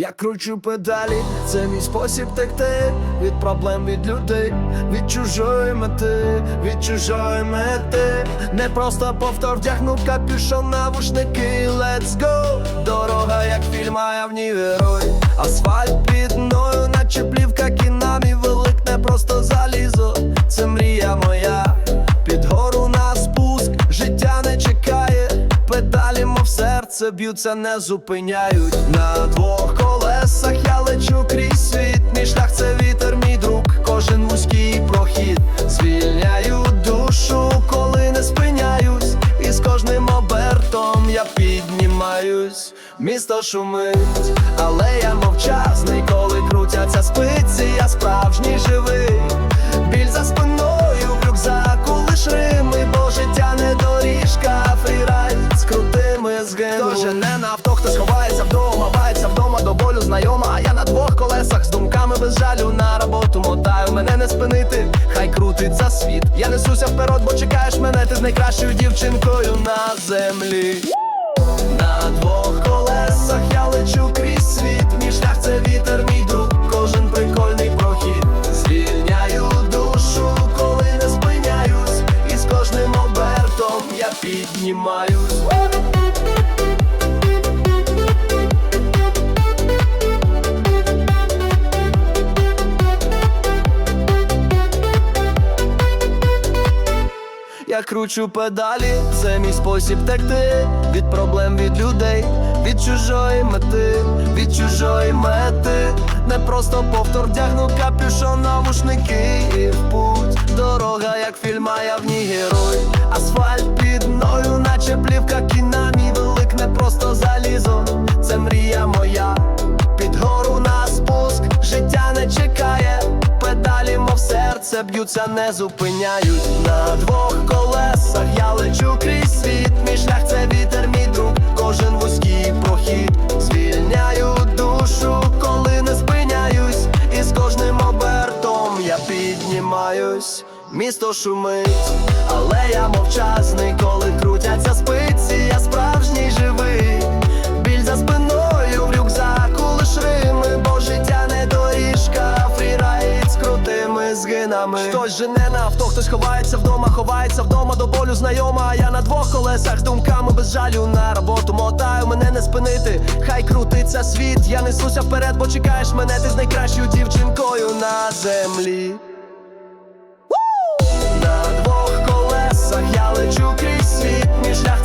Я кручу педалі, це мій спосіб текти від проблем від людей, від чужої мети, від чужої мети. Не просто повтор вдягну капюшон, навушники, let's go Дорога, як фільм, а я в ній герой. Асфальт під мною, наче плівка кінамі велик, не просто залізо, це мрія моя. Під гору на спуск, життя не чекає, педалі, серце б'ються, не зупиняють. На двох колесах я лечу крізь світ. Мій шлях це вітер, мій друг, кожен вузький прохід. Звільняю душу, коли не спиняюсь, і з кожним обертом я піднімаюсь. Місто шумить, але я мовчазний, коли крутяться спиці, я справжній живий. Згинув. Не на авто, хтось ховається вдома, бається вдома до болю знайома. А я на двох колесах з думками без жалю на роботу мотаю. Мене не спинити, хай крутиться світ. Я несуся вперед, бо чекаєш мене, ти з найкращою дівчинкою на землі. На двох колесах я лечу крізь світ. Мій шлях це вітер, мій друг, кожен прикольний прохід. Звільняю душу, коли не спиняюсь, і з кожним обертом я піднімаюсь. Кручу педалі, це мій спосіб текти від проблем від людей, від чужої мети, від чужої мети. Не просто повтор вдягну капюшон, навушники і в путь. Дорога, як фільм, а я в ній герой. Асфальт під мною, наче плівка кіна, мій велик, не просто залізо. Серце, б'ються, не зупиняють на двох колесах. Я лечу крізь світ. Мій шлях це вітер, мій друг, кожен вузький прохід. Звільняю душу, коли не спиняюсь, і з кожним обертом я піднімаюсь. Місто шумить, але я мовчазний, коли згинами. Хтось жене на авто, хтось ховається вдома, ховається вдома до болю знайома. А я на двох колесах думками без жалю на роботу мотаю, мене не спинити. Хай крутиться світ, я несуся вперед, бо чекаєш мене, ти з найкращою дівчинкою на землі. На двох колесах я лечу крізь світ. Мій шлях